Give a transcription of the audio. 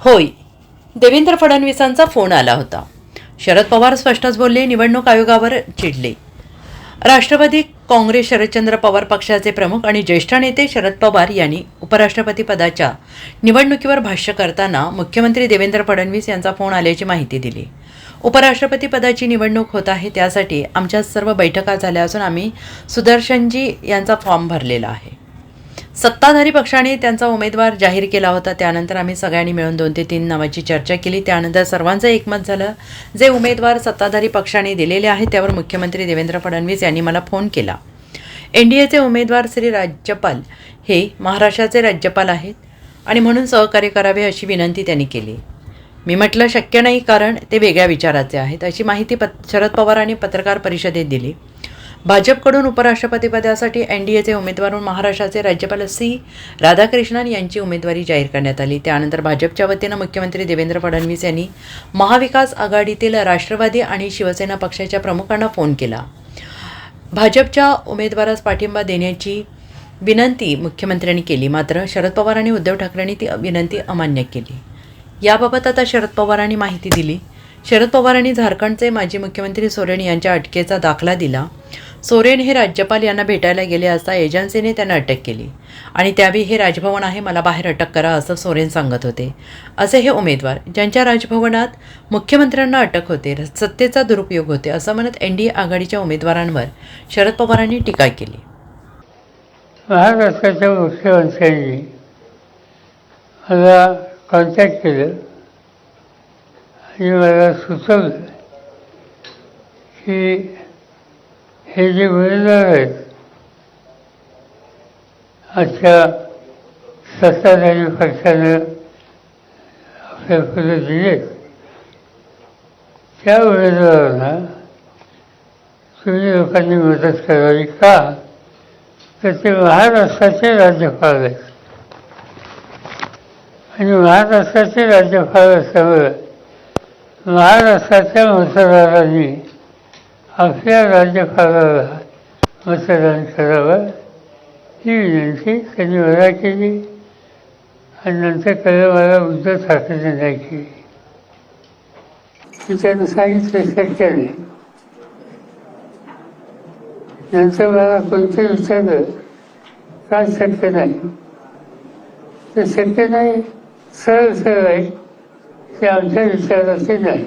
होय. देवेंद्र फडणवीसांचा फोन आला होता. शरद पवार स्पष्टच बोलले निवडणूक आयोगावर चिडले. राष्ट्रवादी काँग्रेस शरदचंद्र पवार पक्षाचे प्रमुख आणि ज्येष्ठ नेते शरद पवार यांनी उपराष्ट्रपती पदाच्या निवडणुकीवर भाष्य करताना मुख्यमंत्री देवेंद्र फडणवीस यांचा फोन आल्याची माहिती दिली. उपराष्ट्रपती पदाची निवडणूक होत आहे त्यासाठी आमच्या सर्व बैठका झाल्या असून आम्ही सुदर्शनजी यांचा फॉर्म भरलेला आहे. सत्ताधारी पक्षाने त्यांचा उमेदवार जाहीर केला होता. त्यानंतर आम्ही सगळ्यांनी मिळून दोन ते तीन नावाची चर्चा केली. त्यानंतर सर्वांचं एकमत झालं. जे उमेदवार सत्ताधारी पक्षाने दिलेले आहेत त्यावर मुख्यमंत्री देवेंद्र फडणवीस यांनी मला फोन केला. एन डी एचे उमेदवार श्री राज्यपाल हे महाराष्ट्राचे राज्यपाल आहेत आणि म्हणून सहकार्य करावे अशी विनंती त्यांनी केली. मी म्हटलं शक्य नाही कारण ते वेगळ्या विचाराचे आहेत. अशी माहिती पत शरद पवारांनी पत्रकार परिषदेत दिली. भाजपकडून उपराष्ट्रपतीपदासाठी एन डी एचे उमेदवार म्हणून महाराष्ट्राचे राज्यपाल सी. राधाकृष्णन यांची उमेदवारी जाहीर करण्यात आली. त्यानंतर भाजपच्या वतीनं मुख्यमंत्री देवेंद्र फडणवीस यांनी महाविकास आघाडीतील राष्ट्रवादी आणि शिवसेना पक्षाच्या प्रमुखांना फोन केला. भाजपच्या उमेदवारास पाठिंबा देण्याची विनंती मुख्यमंत्र्यांनी केली. मात्र शरद पवार आणि उद्धव ठाकरेंनी ती विनंती अमान्य केली. याबाबत आता शरद पवारांनी माहिती दिली. शरद पवारांनी झारखंडचे माजी मुख्यमंत्री सोरेन यांच्या अटकेचा दाखला दिला. सोरेन हे राज्यपाल यांना भेटायला गेले असता एजन्सीने त्यांना अटक केली. आणि त्यावेळी हे राजभवन आहे मला बाहेर अटक करा असं सोरेन सांगत होते. असे हे उमेदवार ज्यांच्या राजभवनात मुख्यमंत्र्यांना अटक होते सत्तेचा दुरुपयोग होते असं म्हणत एन डी ए आघाडीच्या उमेदवारांवर शरद पवारांनी टीका केली. महाराष्ट्राच्या मुख्यमंत्र्यांनी मला कॉन्टॅक्ट केलं. आणि मला सुचवलं की हे जे उमेदवार आहेत अशा सत्ताधारी पक्षानं आपल्या पुढे दिलेत त्या उमेदवारांना तुम्ही लोकांनी मदत करावी का? तर ते महाराष्ट्राचे राज्यपाल आहेत. आणि महाराष्ट्राचे राज्यपाल असल्यामुळे महाराष्ट्राच्या मतदारांनी आपल्या राज्यपालाला मतदान करावं ही विनंती त्यांनी मला केली आणि नंतर कळलं मला उद्धव ठाकरे नाही केली मी त्यांना सांगितलं शक्य नाही नंतर मला कोणतं विचारलं का शक्य नाही तर शक्य नाही सरळ सरळ आहे ते आमच्या विचाराचे नाही.